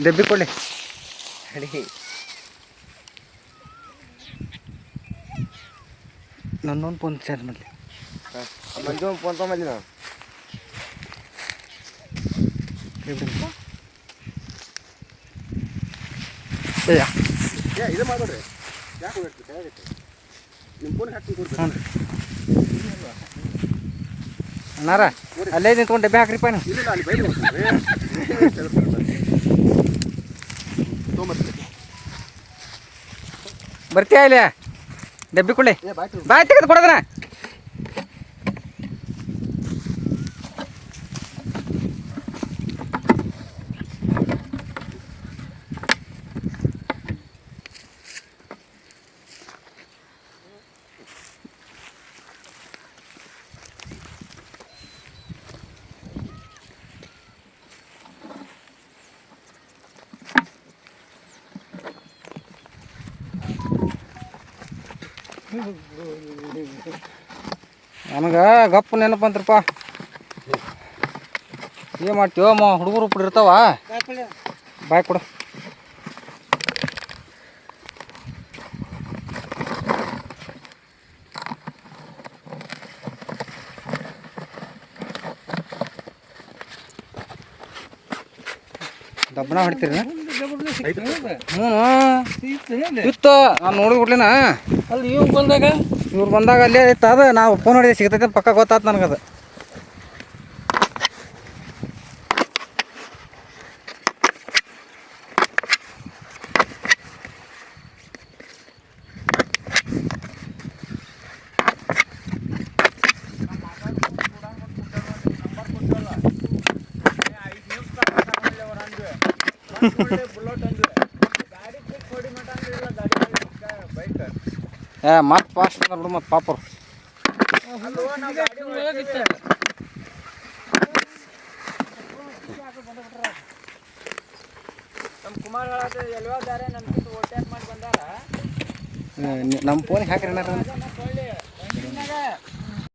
ಡಬ್ಬಿ ಕೊಡ್ಲಿ ಅಡಿ ನನ್ನೊಂದು ಫೋನ್ ಚಾರ್ಜ್ ಮಾಡಲಿ ಮಂಜು ಫೋನ್ ತೊಗೊಂಬಲ್ಲಿ ನಾನು ಇದು ಮಾಡ್ಬೇಡ್ರಿ ಯಾಕೆ ನಿಮ್ಮ ಫೋನ್ ಹಾಕಿ ಕೊಡ್ಬೇಕು ಅಣ್ಣಾರ ಅಲ್ಲೇ ನಿಂತ್ಕೊಂಡು ಡಬ್ಬೆ ಹಾಕ್ರಿಪ್ಪ ನೀವು ಬರ್ತೀಯ ಇಲ್ಲಿ ಡಬ್ಬಿ ಕೊಡ್ಲಿ ಏ ಬಾಯ್ತು ಬಾಯ್ ತೆಗೆದು ಕೊಡೋದನ ನನಗೆ ಗಪ್ಪು ನೆನಪು ಅಂತರಪ್ಪ ಏನು ಮಾಡ್ತೀವೋ ಮ ಹುಡುಗರು ಉಪ್ಪು ಇರ್ತಾವ ಬಾಯ್ ಕೊಡು ದಬ್ಬನ ಹೊಡಿತೀರಿ ಹ್ಞೂ ಇತ್ತು ನಾನು ನೋಡಿದ ಬಿಡ್ಲಿನ ಅಲ್ಲಿ ಇವ್ ಬಂದಾಗ? ಇವ್ರು ಬಂದಾಗ ಅಲ್ಲೇ ಇತ್ತು ಅದು ನಾವು ಫೋನ್ ಹೊಡೆದ ಸಿಗ್ತೈತೆ ಅಂತ ಪಕ್ಕ ಗೊತ್ತಾಯ್ತು ನನಗದು. ಏ ಮತ್ತೆ ಫಾಸ್ಟ್ ಬಿಡು ಮತ್ತೆ ಪಾಪರು. ನಮ್ಮ ಬಂದಾರ? ಫೋನಿಗೆ ಹಾಕಿರಿ ಏನಾರ